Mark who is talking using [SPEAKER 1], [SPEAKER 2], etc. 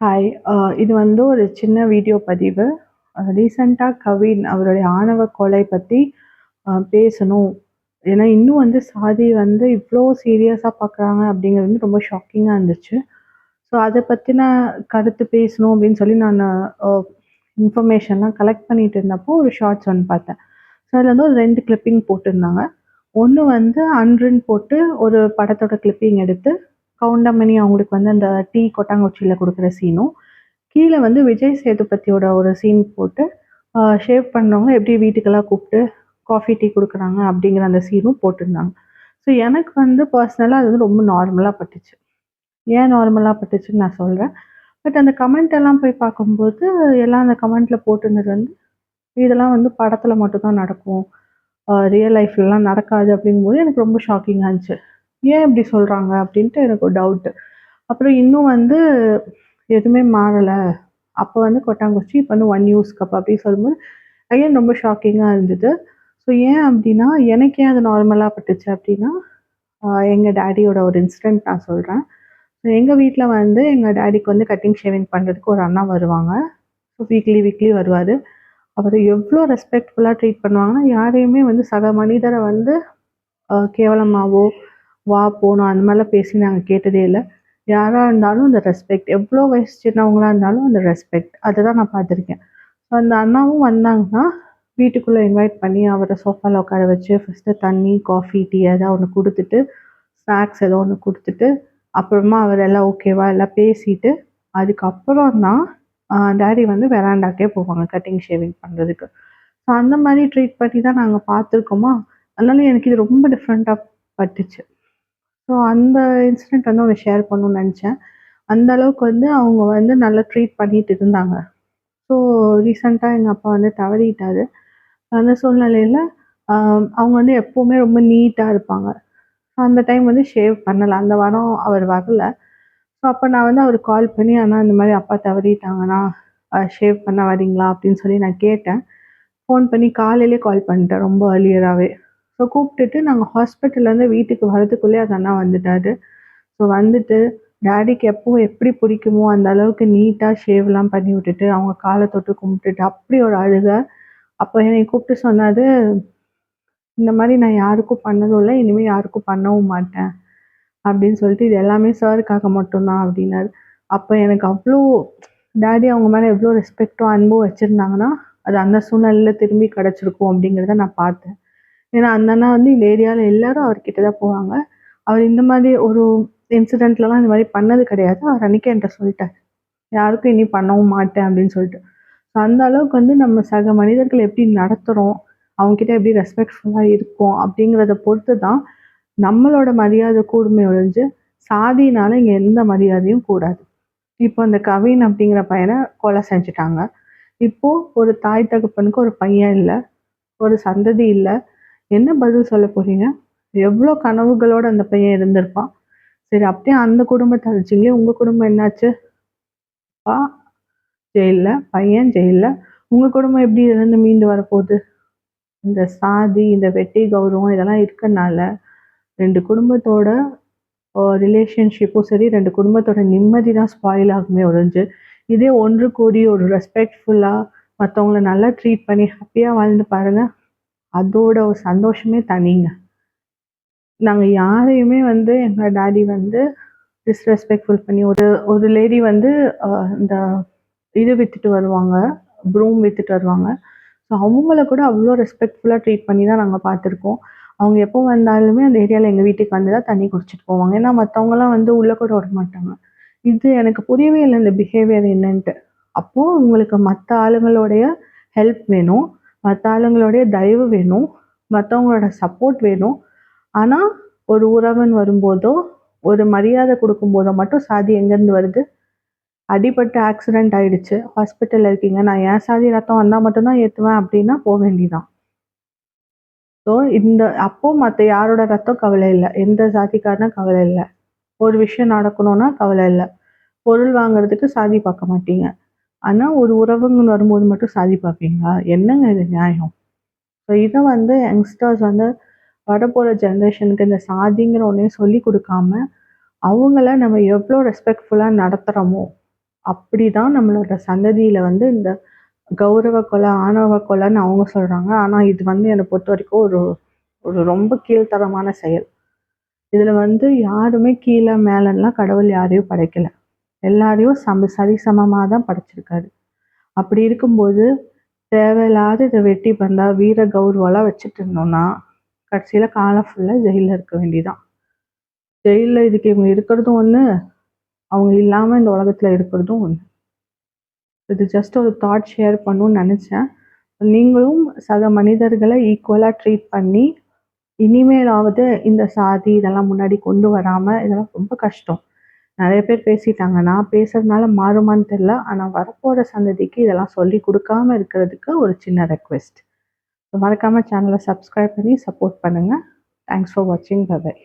[SPEAKER 1] Hi. Uh, இது வந்து ஒரு சின்ன வீடியோ பதிவு. அ கவின் அவருடைய ஆணவ கொலை பற்றி பேசணும். ஏன்னா, இன்னும் வந்து சாதி வந்து இவ்வளோ சீரியஸாக பார்க்குறாங்க அப்படிங்கிறது வந்து ரொம்ப ஷாக்கிங்காக இருந்துச்சு. ஸோ, அதை பற்றின கருத்து பேசணும் அப்படின்னு சொல்லி நான் இன்ஃபர்மேஷன்லாம் கலெக்ட் பண்ணிட்டு இருந்தப்போ, ஒரு ஷார்ட்ஸ் ஒன்று பார்த்தேன். ஸோ, அதில் வந்து ஒரு ரெண்டு கிளிப்பிங் போட்டிருந்தாங்க. ஒன்று வந்து அன்றுன்னு போட்டு ஒரு படத்தோட கிளிப்பிங் எடுத்து, கவுண்டமணி அவங்களுக்கு வந்து அந்த டீ கொட்டாங்குச்சியில் கொடுக்குற சீனும், கீழே வந்து விஜய் சேதுபதியோட ஒரு சீன் போட்டு, ஷேவ் பண்ணுறவங்க எப்படி வீட்டுக்கெல்லாம் கூப்பிட்டு காஃபி, டீ கொடுக்குறாங்க அப்படிங்கிற அந்த சீனும் போட்டிருந்தாங்க. ஸோ, எனக்கு வந்து பர்சனலாக அது வந்து ரொம்ப நார்மலாக பட்டுச்சு. ஏன் நார்மலாக பட்டுச்சுன்னு நான் சொல்கிறேன் பட் அந்த கமெண்ட் எல்லாம் போய் பார்க்கும்போது, எல்லாம் அந்த கமெண்ட்டில் போட்டிருந்தது வந்து, இதெல்லாம் வந்து படத்தில் மட்டும் தான் நடக்கும். ரியல் லைஃப்லலாம் நடக்காது அப்படிங்கும்போது எனக்கு ரொம்ப ஷாக்கிங்காக இருந்துச்சு. ஏன் இப்படி சொல்கிறாங்க அப்படின்ட்டு எனக்கு ஒரு டவுட்டு. அப்புறம் இன்னும் வந்து எதுவுமே மாறலை அப்போ வந்து கொட்டாங்குச்சி, இப்போ வந்து ஒன் யூஸ் கப் அப்படின்னு சொல்லும்போது, அகைன் ரொம்ப ஷாக்கிங்காக இருந்தது. ஸோ, ஏன் அப்படின்னா, எனக்கு ஏன் அது நார்மலாக பட்டுச்சு அப்படின்னா, எங்கள் டேடியோட ஒரு இன்சிடென்ட் நான் சொல்கிறேன் ஸோ எங்கள் வீட்டில் வந்து எங்கள் டேடிக்கு வந்து கட்டிங், ஷேவிங் பண்ணுறதுக்கு ஒரு அண்ணா வருவாங்க. ஸோ, வீக்லி வீக்லி வருவார் அவர் எவ்வளோ ரெஸ்பெக்ட்ஃபுல்லாக ட்ரீட் பண்ணுவாங்கன்னா, யாரையுமே வந்து சக மனிதரை வந்து கேவலமாகவோ வா, போனோம் அந்த மாதிரிலாம் பேசி நாங்கள் கேட்டதே இல்லை யாராக இருந்தாலும் அந்த ரெஸ்பெக்ட் எவ்வளோ வயசு சின்னவங்களாக இருந்தாலும் அந்த ரெஸ்பெக்ட். அதை தான் நான் பார்த்துருக்கேன். அந்த அண்ணாவும் வந்தாங்கன்னா, வீட்டுக்குள்ளே இன்வைட் பண்ணி அவரை சோஃபாவில் உட்கார வச்சு, ஃபஸ்ட்டு தண்ணி, காஃபி, டீ ஏதாவது ஒன்று கொடுத்துட்டு ஸ்நாக்ஸ் ஏதோ ஒன்று கொடுத்துட்டு அப்புறமா அவர் எல்லாம் ஓகேவா எல்லாம் பேசிட்டு, அதுக்கப்புறம் தான் டேடி வந்து வெராண்டாக்கே போவாங்க கட்டிங், ஷேவிங் பண்ணுறதுக்கு ஸோ, அந்த மாதிரி ட்ரீட் பண்ணி தான் நாங்கள் பார்த்துருக்கோமா, அதனால எனக்கு இது ரொம்ப டிஃப்ரெண்ட்டாக பட்டுச்சு. ஸோ, அந்த இன்சிடென்ட் வந்து அவங்க ஷேர் பண்ணணும்னு நினச்சேன் அந்த அளவுக்கு வந்து அவங்க வந்து நல்லா ட்ரீட் பண்ணிட்டு இருந்தாங்க. ஸோ, ரீசண்டாக எங்கள் அப்பா வந்து தவறிட்டாரு. அந்த சூழ்நிலையில் அவங்க வந்து எப்போவுமே ரொம்ப நீட்டாக இருப்பாங்க. அந்த டைம் வந்து ஷேவ் பண்ணலை அந்த வாரம் அவர் வரல. ஸோ, அப்போ நான் வந்து அவருக்கு கால் பண்ணி, ஆனால் இந்த மாதிரி அப்பா தவறிட்டாங்கண்ணா, ஷேவ் பண்ண வரீங்களா?" அப்படின்னு சொல்லி நான் கேட்டேன். ஃபோன் பண்ணி காலையிலேயே கால் பண்ணிட்டேன், ரொம்ப ஏர்லியராவே. ஸோ, கூப்பிட்டுட்டு நாங்கள் ஹாஸ்பிட்டல்லேருந்து வீட்டுக்கு வரதுக்குள்ளே அந்த அண்ணா வந்துட்டாரு. ஸோ, வந்துட்டு டேடிக்கு எப்போ எப்படி பிடிக்குமோ அந்த அளவுக்கு நீட்டாக ஷேவ்லாம் பண்ணி விட்டுட்டு, அவங்க காலை தொட்டு கும்பிட்டுட்டு, அப்படி ஒரு அழுக. அப்போ என்னை கூப்பிட்டு சொன்னார் "இந்த மாதிரி நான் யாருக்கும் பண்ணதும் இல்லை இனிமேல் யாருக்கும் பண்ணவும் மாட்டேன்." அப்படின்னு சொல்லிட்டு, "இது எல்லாமே சாருக்காக மட்டும்தான் அப்படின்னாரு. அப்போ எனக்கு அவ்வளோ டாடி அவங்க மேலே எவ்வளோ ரெஸ்பெக்டும் அன்பும் வச்சிருந்தாங்கன்னா, அது அந்த சூழ்நிலையில் திரும்பி கிடச்சிருக்கும் அப்படிங்கிறத நான் பார்த்தேன். ஏன்னா, அந்த அண்ணா வந்து இந்த ஏரியாவில் எல்லாரும் அவர்கிட்ட தான் போவாங்க. அவர் இந்த மாதிரி ஒரு இன்சிடெண்ட்லலாம் இந்த மாதிரி பண்ணது கிடையாது. அவர் அன்றைக்கே என்கிட்ட சொல்லிட்டார் யாருக்கும் இனி பண்ணவும் மாட்டேன் அப்படின்னு சொல்லிட்டு. ஸோ, அந்த அளவுக்கு வந்து நம்ம சக மனிதர்கள் எப்படி நடத்துகிறோம் அவங்ககிட்ட எப்படி ரெஸ்பெக்ட்ஃபுல்லாக இருக்கோம் அப்படிங்கிறத பொறுத்து தான் நம்மளோட மரியாதை கூடுமை ஒழிஞ்சு, சாதியினால இங்கே எந்த மரியாதையும் கூடாது. இப்போ அந்த கவின் அப்படிங்கிற பையனை கொலை செஞ்சுட்டாங்க. இப்போது ஒரு தாய் தகப்பனுக்கு ஒரு பையன் இல்லை ஒரு சந்ததி இல்லை என்ன பதில் சொல்ல போறீங்க? எவ்வளோ கனவுகளோட அந்த பையன் இருந்திருப்பான். சரி அப்படியே அந்த குடும்பத்தை அழிச்சீங்களே, உங்கள் குடும்பம் என்னாச்சு? அப்பா ஜெயிலில் பையன் ஜெயில்ல. உங்கள் குடும்பம் எப்படி இருந்து மீண்டு வரப்போகுது? இந்த சாதி, இந்த வெட்டி கௌரவம் இதெல்லாம் இருக்கனால, ரெண்டு குடும்பத்தோட ரிலேஷன்ஷிப்பும் சரி, ரெண்டு குடும்பத்தோட நிம்மதி தான் ஸ்பாயில் ஆகுமே ஒழிஞ்சு, இதே ஒன்று கூடி ஒரு ரெஸ்பெக்ட்ஃபுல்லாக மற்றவங்கள நல்லா ட்ரீட் பண்ணி ஹாப்பியாக வாழ்ந்து பாருங்கள் அதோட ஒரு சந்தோஷமே தனிங்க. நாங்கள் யாரையுமே வந்து எங்கள் டாடி வந்து டிஸ்ரெஸ்பெக்ட்ஃபுல் பண்ணி ஒரு ஒரு லேடி வந்து இந்த இது வித்துட்டு வருவாங்க. ப்ரூம் வித்துட்டு வருவாங்க. ஸோ, அவங்கள கூட அவ்வளோ ரெஸ்பெக்ட்ஃபுல்லாக ட்ரீட் பண்ணி தான் நாங்கள் பார்த்துருக்கோம். அவங்க எப்போ வந்தாலுமே அந்த ஏரியாவில் எங்கள் வீட்டுக்கு வந்து தான் தண்ணி குடிச்சிட்டு போவாங்க. ஏன்னா, மற்றவங்களாம் வந்து உள்ளே கூட விடமாட்டாங்க. இது எனக்கு புரியவே இல்லை இந்த பிஹேவியர் என்னன்ட்டு. அப்போது உங்களுக்கு மற்ற ஆளுங்களுடைய ஹெல்ப் வேணும். மற்ற ஆளுங்களுடைய தயவு வேணும். மற்றவங்களோட சப்போர்ட் வேணும். ஆனால் ஒரு உறவன் வரும்போதோ, ஒரு மரியாதை கொடுக்கும்போதோ மட்டும் சாதி எங்கேருந்து வருது? அடிபட்டு ஆக்சிடெண்ட் ஆகிடுச்சு ஹாஸ்பிட்டலில் இருக்கீங்க. நான் என் சாதி ரத்தம் வந்தால் மட்டும்தான் ஏற்றுவேன் அப்படின்னா போக வேண்டிதான் ஸோ, இந்த அப்போ மற்ற யாரோட ரத்தம் கவலை இல்லை எந்த சாதிக்காரனும் கவலை இல்லை ஒரு விஷயம் நடக்கணும்னா கவலை இல்லை பொருள் வாங்குறதுக்கு சாதி பார்க்க மாட்டீங்க. ஆனால் ஒரு உறவுங்கன்னு வரும்போது மட்டும் சாதி பார்ப்பீங்களா? என்னங்க இது நியாயம்? ஸோ, இதை வந்து யங்ஸ்டர்ஸ் வந்து வரப்போகிற ஜென்ரேஷனுக்கு இந்த சாதிங்கிற ஒன்றையும் சொல்லி கொடுக்காம அவங்கள நம்ம எவ்வளோ ரெஸ்பெக்ட்ஃபுல்லாக நடத்துகிறோமோ அப்படி தான் நம்மளோட சந்ததியில் வந்து இந்த கௌரவ கொலை, ஆணவ கொலைன்னு அவங்க சொல்கிறாங்க ஆனால் இது வந்து என்னை பொறுத்த வரைக்கும் ஒரு ஒரு ரொம்ப கீழ்த்தரமான செயல். இதில் வந்து யாருமே கீழே மேலெல்லாம் கடவுள் யாரையும் படைக்கல. எல்லாரையும் சம சரிசமமா தான் படைச்சிருக்காரு. அப்படி இருக்கும்போது தேவையில்லாத இதை வெட்டி பந்தா, வீர கௌரவம்லாம் வச்சுட்டு இருந்தோம்னா, கடைசியில் காலம் ஃபுல்லாக ஜெயிலில் இருக்க வேண்டிதான் ஜெயிலில் இதுக்கு இவங்க இருக்கிறதும் ஒன்று அவங்க இல்லாமல் இந்த உலகத்தில் இருக்கிறதும் ஒன்று இது ஜஸ்ட் ஒரு தாட் ஷேர் பண்ணணும்னு நினச்சேன் நீங்களும் சக மனிதர்களை ஈக்குவலாக ட்ரீட் பண்ணி, இனிமேலாவது இந்த சாதி இதெல்லாம் முன்னாடி கொண்டு வராமல் இதெல்லாம் ரொம்ப கஷ்டம். நிறைய பேர் பேசிட்டாங்க. நான் பேசுறதுனால மாறுமான்னு தெரில ஆனால் வரப்போகிற சந்ததிக்கு இதெல்லாம் சொல்லிக் கொடுக்காம இருக்கிறதுக்கு ஒரு சின்ன ரெக்வெஸ்ட். மறக்காம சேனலை சப்ஸ்கிரைப் பண்ணி சப்போர்ட் பண்ணுங்க. தேங்க்ஸ் ஃபார் வாட்சிங். Bye bye.